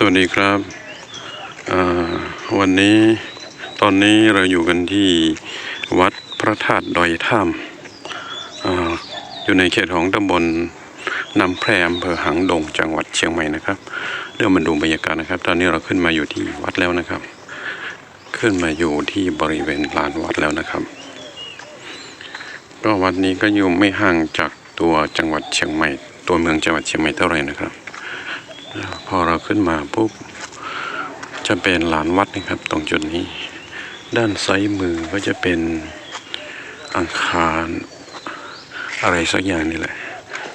สวัสดีครับวันนี้ตอนนี้เราอยู่กันที่วัดพระธาตุดอยถ้ำอยู่ในเขตของตำบลน้ำแพรอำเภอหางดงจังหวัดเชียงใหม่นะครับเดี๋ยวมาดูบรรยากาศนะครับ ตอนนี้เราขึ้นมาอยู่ที่วัดแล้วนะครับ ขึ้นมาอยู่ที่บริเวณลานวัดแล้วนะครับ ก็วัดนี้ก็อยู่ไม่ห่างจากตัวจังหวัดเชียงใหม่ ตัวเมืองจังหวัดเชียงใหม่เท่าไหร่นะครับ พอเราขึ้นมาปุ๊บจะเป็นลานวัดนะครับ ตรงจุดนี้ ด้านซ้ายมือก็จะเป็นอังคารอะไรสักอย่างนี่แหละ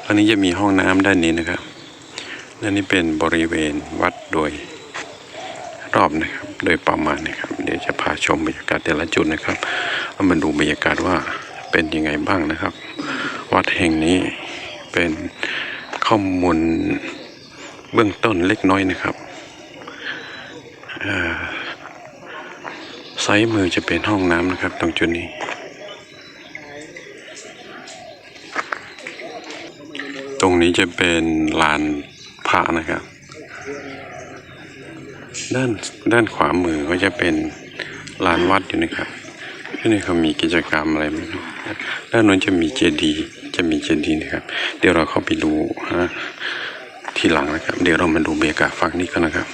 อันนี้จะมีห้องน้ำด้านนี้นะครับและนี่เป็นบริเวณวัดโดยรอบนะครับ โดยประมาณนะครับ เดี๋ยวจะพาชมบรรยากาศแต่ละจุดนะครับเอามาดูบรรยากาศว่าเป็นยังไงบ้างนะครับ วัดแห่งนี้เป็นข้อมูล เบื้องต้นเล็กน้อยนะครับเอ่อซ้ายมือจะเป็นห้องน้ำนะครับ ตรงจุดนี้ ตรงนี้จะเป็นลานพระนะครับ ด้านด้านขวามือก็จะเป็นลานวัดอยู่นะครับที่นี่เขามีกิจกรรมอะไรไม่รู้ด้านโน้นจะมีเจดีย์จะมีเจดีย์นะครับ เดี๋ยวเราเข้าไปดูฮะ ทีหลังนะครับ เดี๋ยวเรามาดูเบรรยกาฝั่งนี้กันนะครับ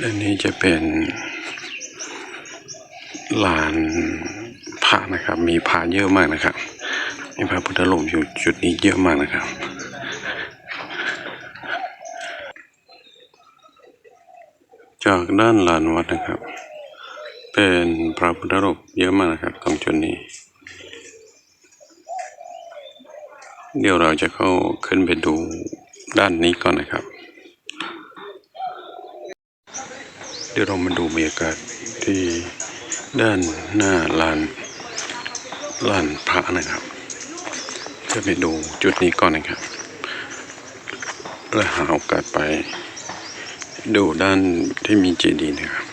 ด้านนี้จะเป็นลานพระนะครับ มีพระเยอะมากนะครับ มีพระพุทธรูปอยู่จุดนี้เยอะมากนะครับจากด้านลานวัดนะครับ เป็นพระพุทธรูปเยอะมากนะครับตรงจุดนี้ เดี๋ยวเราจะเข้าขึ้นไปดูด้านนี้ก่อนนะครับ เดี๋ยวเรามาดูบรรยากาศที่ด้านหน้าลานลานพระนะครับ จะไปดูจุดนี้ก่อนนะครับ แล้วหาโอกาสไปดูด้านที่มีเจดีย์นะครับ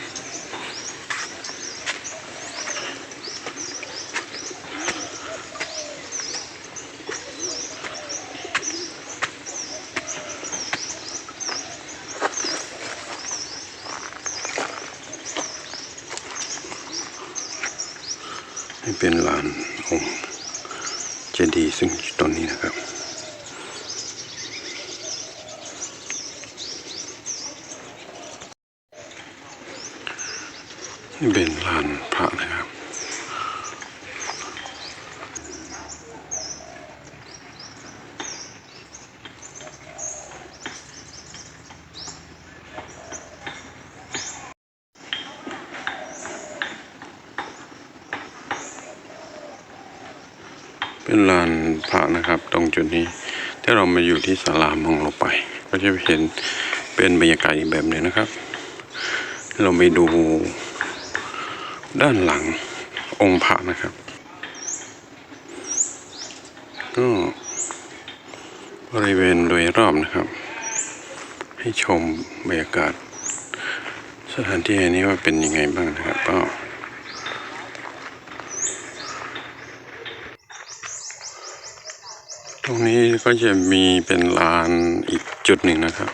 เป็นลานองค์เจดีย์ซึ่งตอนนี้นะครับ เป็นลานพระนะครับ เป็นลานพระนะครับ ตรงจุดนี้ ถ้าเรามาอยู่ที่ศาลามองลงไป ก็จะเห็นเป็นบรรยากาศอีกแบบหนึ่งนะครับ เราไปดูด้านหลังองค์พระนะครับก็บริเวณโดยรอบนะครับ ให้ชมบรรยากาศ สถานที่แห่งนี้ว่าเป็นยังไงบ้างนะครับก็ รงนี้ก็จะมีเป็นลานอีกจุดหนึ่งนะครับ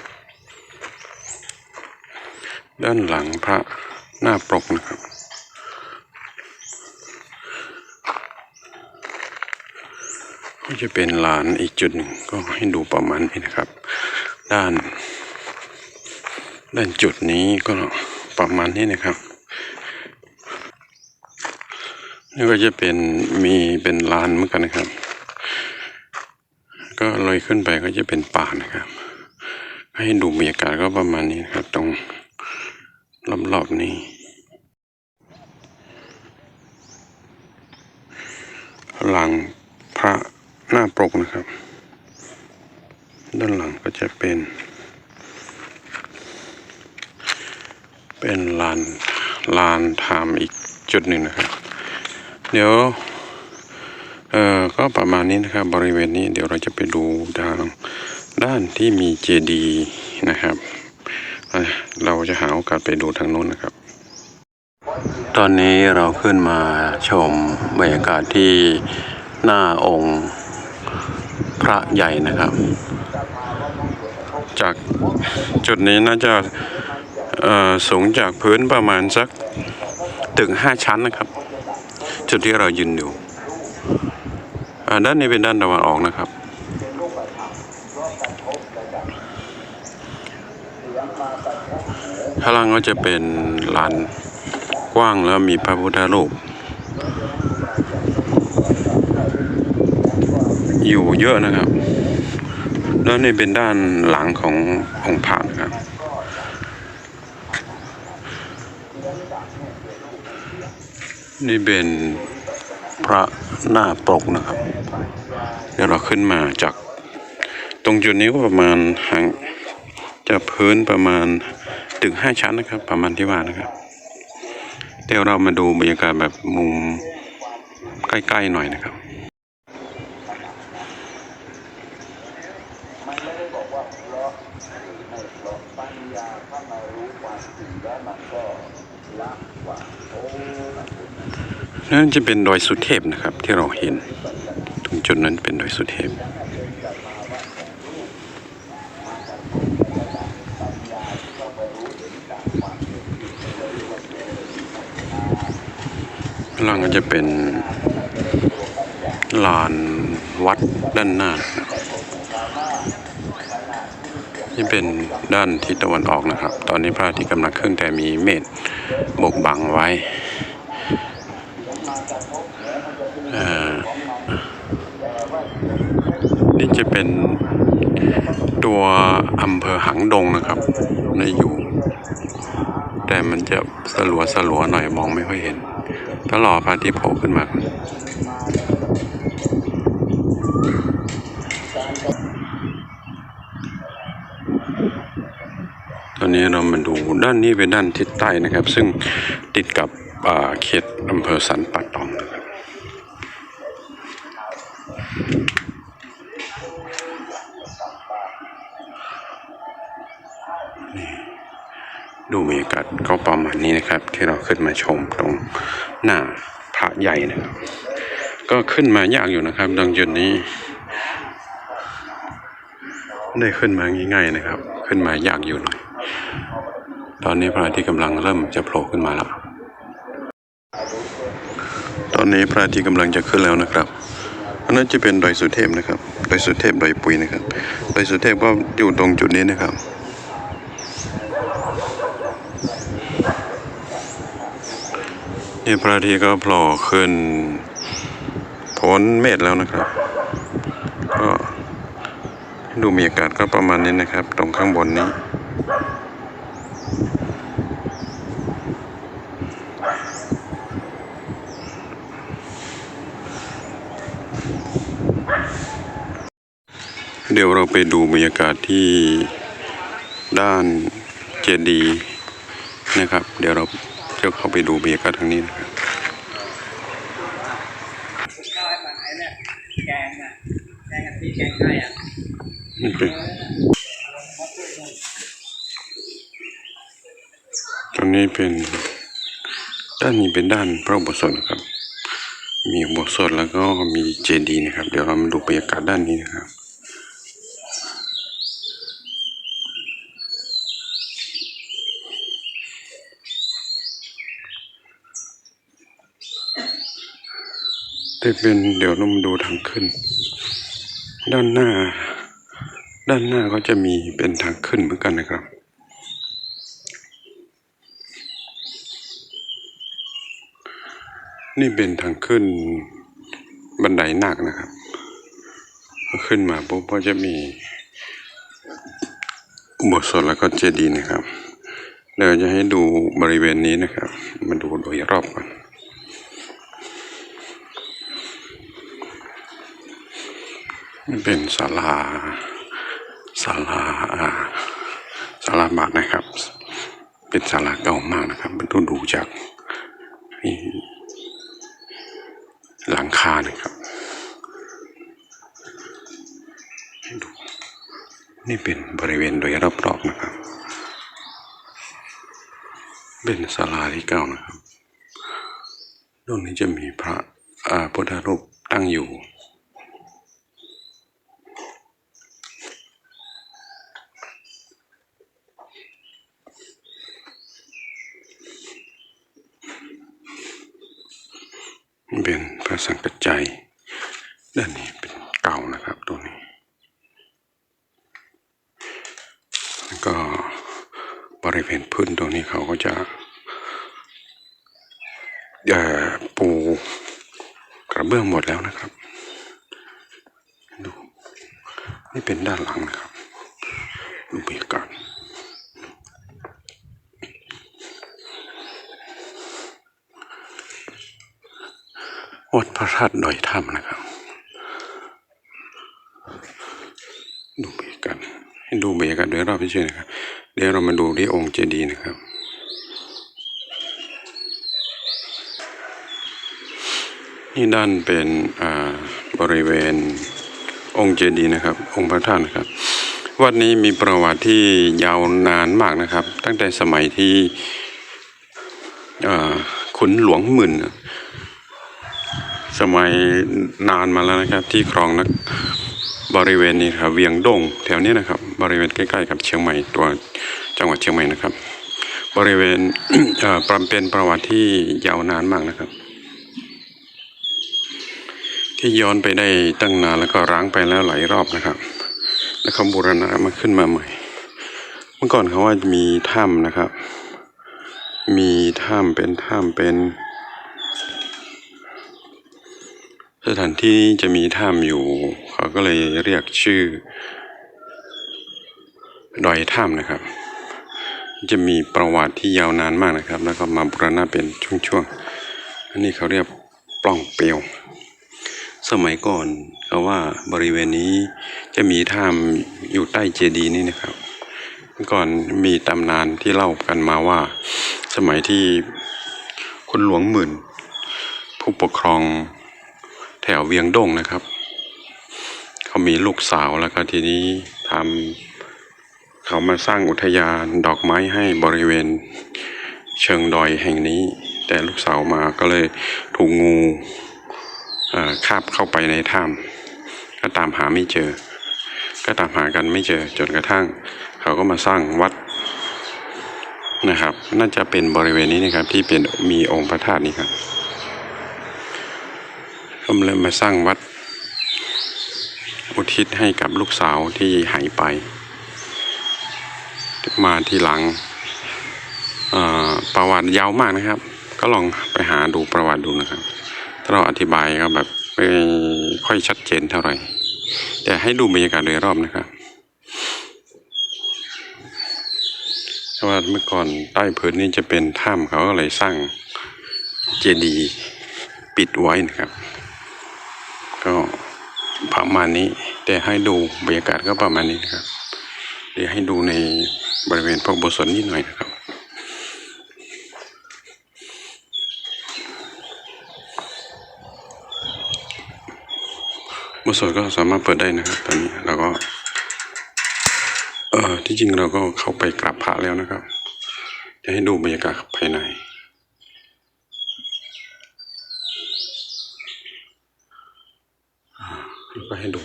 ด้านหลังพระหน้าปกนะครับ ก็จะเป็นลานอีกจุดหนึ่งก็ให้ดูประมาณนี้นะครับ ด้าน ด้านจุดนี้ก็ประมาณนี้นะครับนี่ก็จะเป็นมีเป็นลานเหมือนกันนะครับ เลยขึ้นไปก็จะเป็นป่านะครับ ให้ดูบรรยากาศก็ประมาณนี้นะครับ ตรงรอบๆนี้ หลังพระหน้าปกนะครับ ด้านหลังก็จะเป็น เป็นลานลานทามอีกจุดหนึ่งนะครับ เดี๋ยว เอ่อก็ประมาณนี้นะครับบริเวณนี้เดี๋ยวเราจะไปดูทางด้านที่มีเจดีนะครับเเราจะหาโอกาสไปดูทางโน้นนะครับ ตอนนี้เราขึ้นมาชมบรรยากาศที่หน้าองค์พระใหญ่นะครับ จากจุดนี้น่าจะสูงจากพื้นประมาณสักตึกห้าชั้นนะครับ จุดที่เรายืนอยู่ ด้านนี้เป็นด้านตะวันออกนะครับ ข้างล่างก็จะเป็นลานกว้างแล้วมีพระพุทธรูปอยู่เยอะนะครับ แล้วนี่เป็นด้านหลังขององค์พระนะครับ นี่เป็น พระหน้าปกนะครับ เดี๋ยวเราขึ้นมาจาก ตรงจุดนี้ก็ประมาณห่างจากพื้นประมาณตึกห้าชั้นนะครับ ประมาณที่ว่านะครับ เดี๋ยวเรามาดูบรรยากาศแบบมุมใกล้ๆหน่อยนะครับนั่ นั่นจะเป็นดอยสุเทพนะครับ ที่เราเห็น ตรงจุดนั้นเป็นดอยสุเทพข้างล่างก็จะเป็นลานวัดด้านหน้านะครับ นี่เป็นด้านทิศตะวันออกนะครับ ตอนนี้พระอาทิตย์กำลังขึ้นแต่มีเมฆบกบังไว้อ่อนี่จะเป็นตัวอำเภอหางดงนะครับในอยู่ แต่มันจะสลัวสลัวหน่อยมองไม่ค่อยเห็นก็รอพระอาทิตย์โผล่ขึ้นมา อนตอนนี้เรามาดูด้านนี้เป็นด้านทิศใต้นะครับ ซึ่งติดกับอ่าเขตอำเภอสันป่าตองนะครับดูบรรยากาศก็ประมาณนี้นะครับ ที่เราขึ้นมาชมตรงหน้าพระใหญ่นะครับ ก็ขึ้นมายากอยู่นะครับตรงจุดนี้ ได้ขึ้นมาง่ายๆนะครับ ขึ้นมายากอยู่หน่อย ตอนนี้พระอาทิตย์กำลังเริ่มจะโผล่ขึ้นมาแล้ว ตอนนี้พระอาทิตย์กำลังจะขึ้นแล้วนะครับอันนั้นจะเป็นดอยสุเทพนะครับ ดอยสุเทพดอยปุยนะครับ ดอยสุเทพก็อยู่ตรงจุดนี้นะครับ นี่พระอาทิตย์ก็โผล่ขึ้นพ้นเมฆแล้วนะครับ ดูมีอากาศก็ประมาณนี้นะครับ ตรงข้างบนนี้ เดี๋ยวเราไปดูบรรยากาศที่ด้านเจดีย์นะครับ เดี๋ยวเราจะเข้าไปดูบรรยากาศทางนี้นะครับแกงอะแกงกะทิแกงไก่อะ ตรงนี้เป็นด้านนี้เป็นด้านพระอุโบสถนะครับ มีอุโบสถแล้วก็มีเจดีย์นะครับ เดี๋ยวเรามาดูบรรยากาศด้านนี้นะครับแต่เป็นเดี๋ยวเรามาดูทางขึ้น ด้านหน้า ด้านหน้าก็จะมีเป็นทางขึ้นเหมือนกันนะครับ นี่เป็นทางขึ้นบันไดหนาคนะครับ ขึ้นมาปุ๊บก็จะมีอุโบสถแล้วก็เจดีย์นะครับ เดี๋ยวจะให้ดูบริเวณนี้นะครับ มาดูโดยรอบก่อนเป็นศาลา ศาลาศาลาบาทนะครับ เป็นศาลาเก่ามากนะครับมันต้องดูจากหลังคานะครับให้ดูนี่เป็นบริเวณโดยรอบๆนะครับ เป็นศาลาที่เก่านะครับตรงนี้จะมีพระอาพุทธรูปตั้งอยู่ นี่ เป็นพรสังกัจจัยด้านนี้เป็นเก่านะครับตัวนี้ แล้วก็บริเวณพื้นตรงนี้เขาก็จะปูกระเบื้องหมดแล้วนะครับ ดู นี่เป็นด้านหลังนะครับ ดูบรรยากาศ วัดพระธาตุดอยถ้ำนะครับ ดูบรรยากาศให้ดูบรรยากาศโดยรอบเฉยนะครับ เดี๋ยวเรามาดูที่องค์เจดีย์นะครับนี่ด้านเป็นอ่าบริเวณองค์เจดีย์นะครับ องค์พระธาตุนะครับ วัดนี้มีประวัติที่ยาวนานมากนะครับ ตั้งแต่สมัยที่ขุนหลวงหมื่นนะ สมัยนานมาแล้วนะครับ ที่ครองนักบริเวณนี้ครับเวียงดงแถวนี้นะครับ บริเวณใกล้ๆกับเชียงใหม่ตัวจังหวัดเชียงใหม่นะครับ บริเวณเอ่อประเป็นประวัติที่ยาวนานมากนะครับ ที่ย้อนไปได้ตั้งนานแล้วก็ร้างไปแล้วหลายรอบนะครับ แล้วเขาบูรณะมาขึ้นมาใหม่ เมื่อก่อนเขาว่ามีถ้ำนะครับ มีถ้ำเป็นถ้ำเป็น สถานที่จะมีถ้ำอยู่ เขาก็เลยเรียกชื่อ ดอยถ้ำนะครับ จะมีประวัติที่ยาวนานมากนะครับ แล้วก็มาบูรณะเป็นช่วงๆอันนี้เขาเรียกปล้องเปลวสมัยก่อนเขาว่าบริเวณนี้จะมีถ้ำอยู่ใต้เจดีย์นี่นะครับ ก่อนมีตำนานที่เล่ากันมาว่า สมัยที่คุณหลวงหมื่น ผู้ปกครอง แถวเวียงดงนะครับ เขามีลูกสาวแล้วก็ทีนี้ทำเขามาสร้างอุทยานดอกไม้ให้บริเวณเชิงดอยแห่งนี้ แต่ลูกสาวมาก็เลยถูกงูคาบเข้าไปในถ้ำก็ตามหาไม่เจอ ก็ตามหากันไม่เจอจนกระทั่ง เขาก็มาสร้างวัดนะครับ น่าจะเป็นบริเวณนี้นะครับที่เป็นมีองค์พระธาตุนี้ครับ ก็เลยมาสร้างวัด อุทิศให้กับลูกสาวที่หายไป มาทีหลังประวัติยาวมากนะครับ ก็ลองไปหาดูประวัติดูนะครับ ถ้าเราอธิบายก็แบบไม่ค่อยชัดเจนเท่าไหร่ แต่ให้ดูบรรยากาศโดยรอบนะครับเพราะว่าเมื่อก่อนใต้พื้นนี่จะเป็นถ้ำเขาก็เลยสร้างเจดีย์ปิดไว้นะครับ ก็ประมาณนี้แต่ให้ดูบรรยากาศก็ประมาณนี้นะครับ เดี๋ยวให้ดูในบริเวณพระอุโบสถนิดหน่อยนะครับอุโบสถก็สามารถเปิดได้นะครับ ตอนนี้เราก็เออที่จริงเราก็เข้าไปกราบพระแล้วนะครับ จะให้ดูบรรยากาศภายใน ก็ให้ดู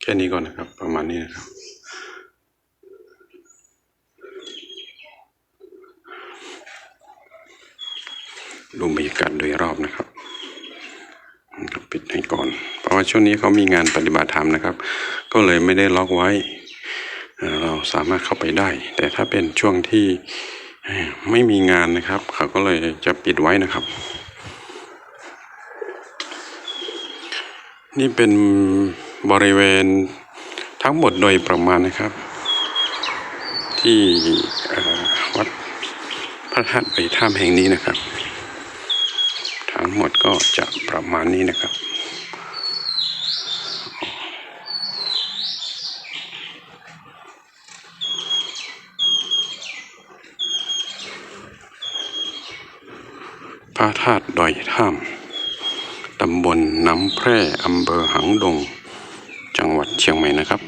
แค่ นี้ก่อนนะครับ ประมาณนี้นะครับ ดูบรรยากาศโดยรอบนะครับปิดให้ก่อน เพราะว่าช่วงนี้เขามีงานปฏิบัติธรรมนะครับ ก็เลยไม่ได้ล็อกไว้ เราสามารถเข้าไปได้ แต่ถ้าเป็นช่วงที่ไม่มีงานนะครับ เขาก็เลยจะปิดไว้นะครับ นี่เป็น บริเวณทั้งหมดโดยประมาณนะครับ ที่วัดพระธาตุไผ่ถ้ำแห่งนี้นะครับ ทั้งหมดก็จะประมาณนี้นะครับพระธาตุดอยถ้ำตำบลน้ำแพร่อำเภอหางดง เชียงใหม่นะครับ